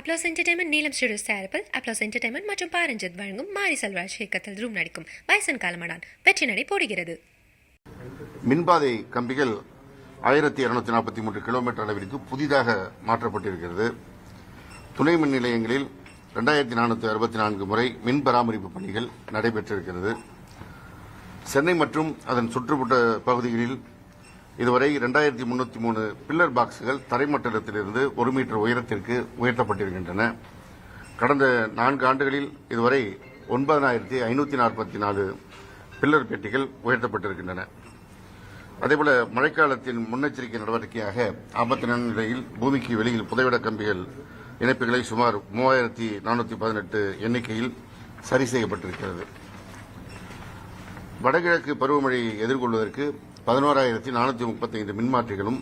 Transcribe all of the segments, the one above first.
Applause entertainment நீலம் studios தயாரிப்பில் applause entertainment மற்றும் பாரஞ்சித் வழங்கும் மாரி செல்வராஜ் இயக்கத்தில் ரூம் நடிக்கும் வயசன் காலமடான் வெற்றி நடை போடுகிறது. மின்பாதை கம்பிகள் ஆயிரத்தி இருநூத்தி நாற்பத்தி மூன்று கிலோமீட்டர் அளவிற்கு புதிதாக மாற்றப்பட்டிருக்கிறது. துணை மின் நிலையங்களில் ரெண்டாயிரத்தி நானூற்றி அறுபத்தி நான்கு முறை மின் பராமரிப்பு பணிகள் நடைபெற்றிருக்கிறது. சென்னை மற்றும் அதன் சுற்றுப்புற பகுதிகளில் இதுவரை இரண்டாயிரத்தி முன்னூத்தி மூணு பில்லர் பாக்ஸுகள் தரைமட்டத்திலிருந்து ஒரு மீட்டர் உயரத்திற்கு உயர்த்தப்பட்டிருக்கின்றன. கடந்த நான்கு ஆண்டுகளில் இதுவரை ஒன்பதாயிரத்தி ஐநூத்தி நாற்பத்தி நாலு பில்லர் பெட்டிகள் உயர்த்தப்பட்டிருக்கின்றன. அதேபோல மழைக்காலத்தின் முன்னெச்சரிக்கை நடவடிக்கையாக ஆபத்து நிலையில் பூமிக்கு வெளியில் புதைவிட கம்பிகள் இணைப்புகளை சுமார் மூவாயிரத்தி நானூற்றி பதினெட்டு எண்ணிக்கையில் சரி செய்யப்பட்டிருக்கிறது. வடகிழக்கு பருவமழையை எதிர்கொள்வதற்கு பதினோராயிரத்தி நானூற்றி முப்பத்தைந்து மின்மாற்றிகளும்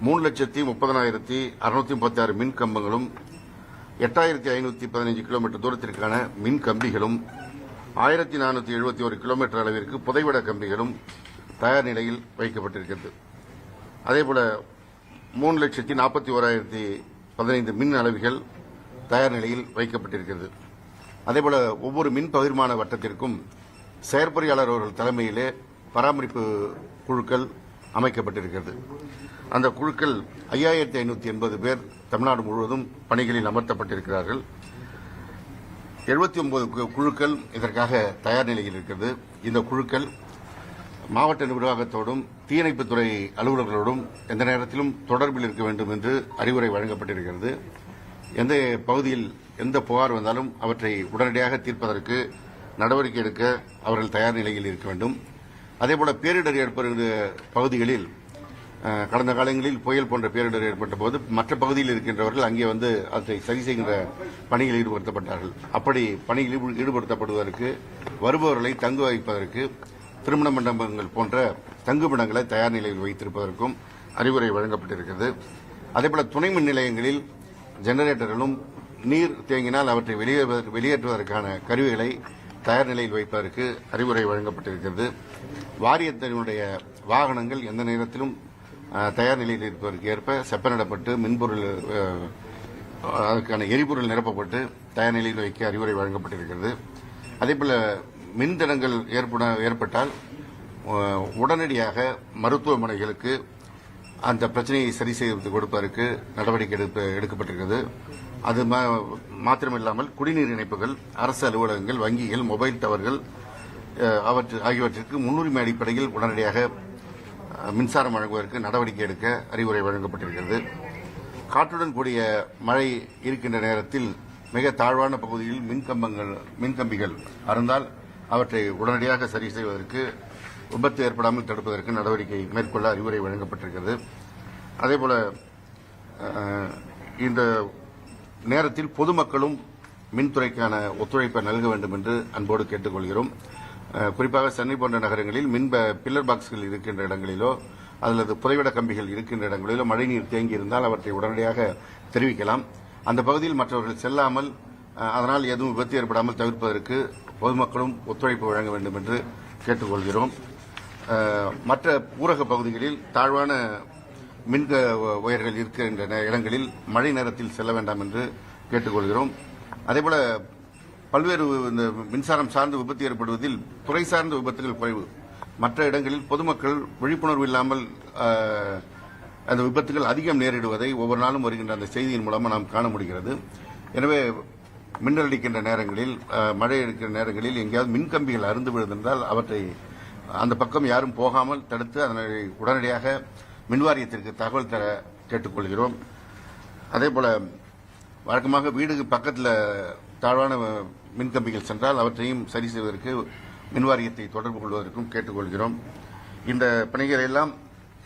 மூணு லட்சத்தி முப்பதனாயிரத்தி அறுநூத்தி முப்பத்தி ஆறு மின் கம்பங்களும் எட்டாயிரத்தி ஐநூத்தி பதினைஞ்சு கிலோமீட்டர் தூரத்திற்கான மின் கம்பிகளும் ஆயிரத்தி நானூத்தி எழுபத்தி ஒரு கிலோமீட்டர் அளவிற்கு புதைவிட கம்பிகளும் தயார் நிலையில் வைக்கப்பட்டிருக்கிறது. அதேபோல மூணு லட்சத்தி நாற்பத்தி ஓராயிரத்தி பதினைந்து மின் அளவிகள் தயார் நிலையில் வைக்கப்பட்டிருக்கிறது. அதேபோல ஒவ்வொரு மின் பகிர்மான வட்டத்திற்கும் செயற்பொறியாளர் அவர்கள் தலைமையிலே பராமரிப்பு குழுக்கள் அமைக்கப்பட்டிருக்கிறது. அந்த குழுக்கள் ஐயாயிரத்தி ஐநூற்றி எண்பது பேர் தமிழ்நாடு முழுவதும் பணிகளில் அமர்த்தப்பட்டிருக்கிறார்கள். எழுபத்தி ஒன்பது குழுக்கள் இதற்காக தயார் நிலையில் இருக்கிறது. இந்த குழுக்கள் மாவட்ட நிர்வாகத்தோடும் தீயணைப்புத்துறை அலுவலர்களோடும் எந்த நேரத்திலும் தொடர்பில் இருக்க வேண்டும் என்று அறிவுரை வழங்கப்பட்டிருக்கிறது. எந்த பகுதியில் எந்த புகார் வந்தாலும் அவற்றை உடனடியாக தீர்ப்பதற்கு நடவடிக்கை எடுக்க அவர்கள் தயார் நிலையில் இருக்க வேண்டும். அதேபோல பேரிடர் ஏற்படுகிற பகுதிகளில் கடந்த காலங்களில் புயல் போன்ற பேரிடர் ஏற்பட்ட போது மற்ற பகுதியில் இருக்கின்றவர்கள் அங்கே வந்து அதை சரி செய்கின்ற பணியில் ஈடுபடுத்தப்பட்டார்கள். அப்படி பணியில் ஈடுபடுத்தப்படுவதற்கு வருபவர்களை தங்க வைப்பதற்கு திருமண மண்டபங்கள் போன்ற தங்குமிடங்களை தயார் நிலையில் வைத்திருப்பதற்கும் அறிவுரை வழங்கப்பட்டிருக்கிறது. அதேபோல துணை மின் நிலையங்களில் ஜெனரேட்டர்களும் நீர் தேங்கினால் அவற்றை வெளியேறுவதற்கு- வெளியேற்றுவதற்கான கருவிகளை தயார் நிலையில் வைப்பதற்கு அறிவுரை வழங்கப்பட்டிருக்கிறது. வாரியத்தினுடைய வாகனங்கள் எந்த நேரத்திலும் தயார் நிலையில் இருப்பதற்கு ஏற்ப செப்பனிடப்பட்டு மின்பொருள் அதற்கான எரிபொருள் நிரப்பப்பட்டு தயார் நிலையில் வைக்க அறிவுரை வழங்கப்பட்டிருக்கிறது. அதேபோல மின்தடங்கள் ஏற்பட ஏற்பட்டால் உடனடியாக மருத்துவமனைகளுக்கு அந்த பிரச்சனையை சரி செய்து கொடுப்பதற்கு நடவடிக்கை எடுப்ப எடுக்கப்பட்டிருக்கிறது. அது மா- மாத்திரமில்லாமல் குடிநீர் இணைப்புகள் அரசு அலுவலகங்கள் வங்கிகள் மொபைல் டவர்கள் அவற்று ஆகியவற்றிற்கு முன்னுரிமை அடிப்படையில் உடனடியாக மின்சாரம் வழங்குவதற்கு நடவடிக்கை எடுக்க அறிவுரை வழங்கப்பட்டிருக்கிறது. காற்றுடன் கூடிய மழை இருக்கின்ற நேரத்தில் மிக தாழ்வான பகுதியில் மின்கம்பங்கள் மின்கம்பிகள் அறந்தால் அவற்றை உடனடியாக சரி செய்வதற்கு விபத்து ஏற்படாமல் தடுப்பதற்கு நடவடிக்கை மேற்கொள்ள அறிவுரை வழங்கப்பட்டிருக்கிறது. அதேபோல இந்த நேரத்தில் பொதுமக்களும் மின்துறைக்கான ஒத்துழைப்பை நல்க வேண்டும் என்று அன்போடு கேட்டுக்கொள்கிறோம். குறிப்பாக சென்னை போன்ற நகரங்களில் மின் பில்லர் பாக்ஸ்கள் இருக்கின்ற இடங்களிலோ அல்லது புதைவிட கம்பிகள் இருக்கின்ற இடங்களிலோ மழைநீர் தேங்கியிருந்தால் அவற்றை உடனடியாக தெரிவிக்கலாம். அந்த பகுதியில் மற்றவர்கள் செல்லாமல் அதனால் எதுவும் விபத்து ஏற்படாமல் தவிர்ப்பதற்கு பொதுமக்களும் ஒத்துழைப்பு வழங்க வேண்டும் என்று கேட்டுக்கொள்கிறோம். மற்ற ஊரக பகுதிகளில் தாழ்வான மின் ஒயர்கள் உயர்கள் இருக்கின்ற இடங்களில் மழை நேரத்தில் செல்ல வேண்டாம் என்று கேட்டுக்கொள்கிறோம். அதேபோல பல்வேறு இந்த மின்சாரம் சார்ந்த விபத்து ஏற்படுவதில் துறை சார்ந்த விபத்துகள் குறைவு. மற்ற இடங்களில் பொதுமக்கள் விழிப்புணர்வு இல்லாமல் அந்த விபத்துகள் அதிகம் நேரிடுவதை ஒவ்வொரு நாளும் வருகின்ற அந்த செய்தியின் மூலமாக நாம் காண முடிகிறது. எனவே மின்னல் அடிக்கின்ற நேரங்களில் மழை அடிக்கின்ற நேரங்களில் எங்கேயாவது மின்கம்பிகள் அருந்து விழுந்திருந்தால் அவற்றை அந்த பக்கம் யாரும் போகாமல் தடுத்து அதனை உடனடியாக மின்வாரியத்திற்கு தகவல் தர கேட்டுக்கொள்கிறோம். அதே போல வழக்கமாக வீடுக்கு பக்கத்தில் தாழ்வான மின்கம்பிகள் சென்றால் அவற்றையும் சரி செய்வதற்கு மின்வாரியத்தை தொடர்பு கொள்வதற்கும் கேட்டுக்கொள்கிறோம். இந்த பணிகள் எல்லாம்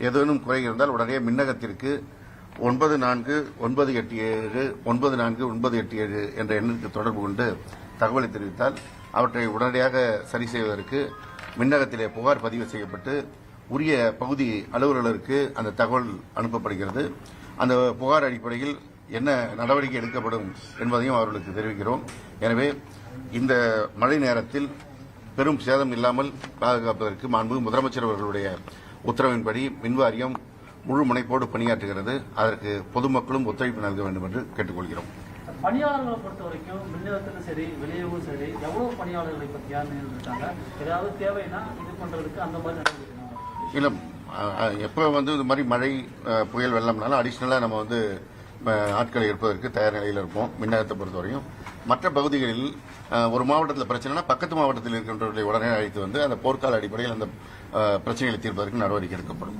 ஏதேனும் குறை இருந்தால் உடனே மின்னகத்திற்கு ஒன்பது நான்கு ஒன்பது எட்டு ஏழு ஒன்பது நான்கு ஒன்பது எட்டு ஏழு என்ற எண்ணிற்கு தொடர்பு கொண்டு தகவலை தெரிவித்தால் அவற்றை உடனடியாக சரி செய்வதற்கு மின்னகத்திலே புகார் பதிவு செய்யப்பட்டு உரிய பகுதி அலுவலருக்கு அந்த தகவல் அனுப்பப்படுகிறது. அந்த புகார் அடிப்படையில் என்ன நடவடிக்கை எடுக்கப்படும் என்பதையும் அவர்களுக்கு தெரிவிக்கிறோம். எனவே இந்த மழை நேரத்தில் பெரும் சேதம் இல்லாமல் பாதுகாப்பதற்கு மாண்பு முதலமைச்சர் அவர்களுடைய உத்தரவின்படி மின்வாரியம் முழு முனைப்போடு பணியாற்றுகிறது. அதற்கு பொதுமக்களும் ஒத்துழைப்பு நல்க வேண்டும் என்று கேட்டுக்கொள்கிறோம். பணியாளர்களை பொறுத்த வரைக்கும் மின்னகத்திலும் சரி வெளியவும் சரி எவ்வளவு பணியாளர்களை பத்தி இருக்காங்க ஏதாவது தேவைன்னா இது பண்றதுக்கு அந்த மாதிரி நடவடிக்கை இல்லை எப்போ வந்து இது மாதிரி மழை புயல் வெள்ளம்னாலும் அடிஷ்னலாக நம்ம வந்து ஆட்களை இருப்பதற்கு தயார் நிலையில் இருப்போம் மின்னகத்தை பொறுத்தவரையும். மற்ற பகுதிகளில் ஒரு மாவட்டத்தில் பிரச்சனைனா பக்கத்து மாவட்டத்தில் இருக்கின்றவர்களை உடனே அழைத்து வந்து அந்த போர்க்கால அடிப்படையில் அந்த பிரச்சனைகளை தீர்ப்பதற்கு நடவடிக்கை எடுக்கப்படும்.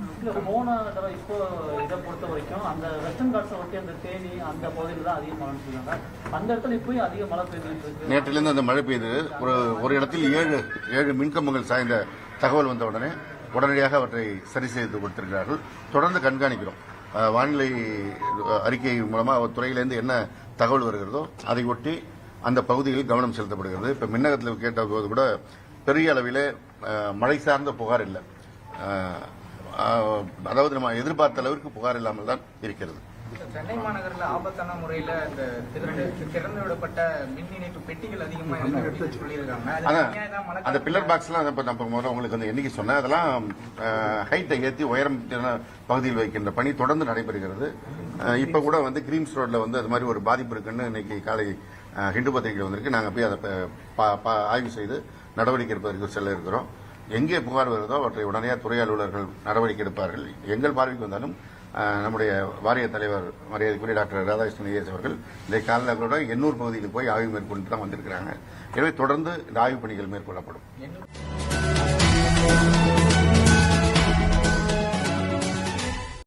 நேற்றிலிருந்து அந்த மழை பெய்து ஒரு ஒரு இடத்தில் ஏழு ஏழு மின்கம்பங்கள் சாய்ந்த தகவல் வந்த உடனே உடனடியாக அவற்றை சரி செய்து கொடுத்திருக்கிறார்கள். தொடர்ந்து கண்காணிக்கிறோம். வானிலை அறிக்கை மூலமாக துறையிலேருந்து என்ன தகவல் வருகிறதோ அதை ஒட்டி அந்த பகுதியில் கவனம் செலுத்தப்படுகிறது. இப்போ மின்னகத்தில் கேட்ட போது கூட பெரிய அளவிலே மழை சார்ந்த புகார் இல்லை. அதாவது நம்ம எதிர்பார்த்த அளவிற்கு புகார் இல்லாமல் தான் இருக்கிறது. சென்னை மாநகரில் ஆபத்தான முறையில இந்த திறந்து விடப்பட்ட மின் இணைப்பு பெட்டிகள் அதிகமா இருக்கு அப்படின்னு சொல்லியிருக்காங்க. அந்த பில்லர் பாக்ஸ்லாம் இப்போ நம்ம முதல்ல உங்களுக்கு அந்த எண்ணிக்கை சொன்னேன் அதெல்லாம் ஹைட்டை ஏற்றி உயரம் பகுதியில் வைக்கின்ற பணி தொடர்ந்து நடைபெறுகிறது. இப்ப கூட வந்து கிரீம்ஸ் ரோட்ல வந்து அது மாதிரி ஒரு பாதிப்பு இருக்குன்னு இன்னைக்கு காலை ஹிண்டு பத்திரிகை வந்திருக்கு. நாங்கள் போய் அதை ஆய்வு செய்து நடவடிக்கை எடுப்பதற்கு செல்ல இருக்கிறோம். எங்கே புகார் வருதோ அவற்றை உடனடியாக துறை அலுவலர்கள் நடவடிக்கை எடுப்பார்கள். எங்கள் பார்வைக்கு வந்தாலும் நம்முடைய வாரிய தலைவர் மரியாதைக்குரிய டாக்டர் ராதாகிருஷ்ணன் ஐஎஸ் அவர்கள் இந்த காலையில் எண்ணூர் பகுதியில் போய் ஆய்வு மேற்கொண்டு தான் வந்திருக்கிறாங்க. எனவே தொடர்ந்து இந்த ஆய்வுப் பணிகள் மேற்கொள்ளப்படும்.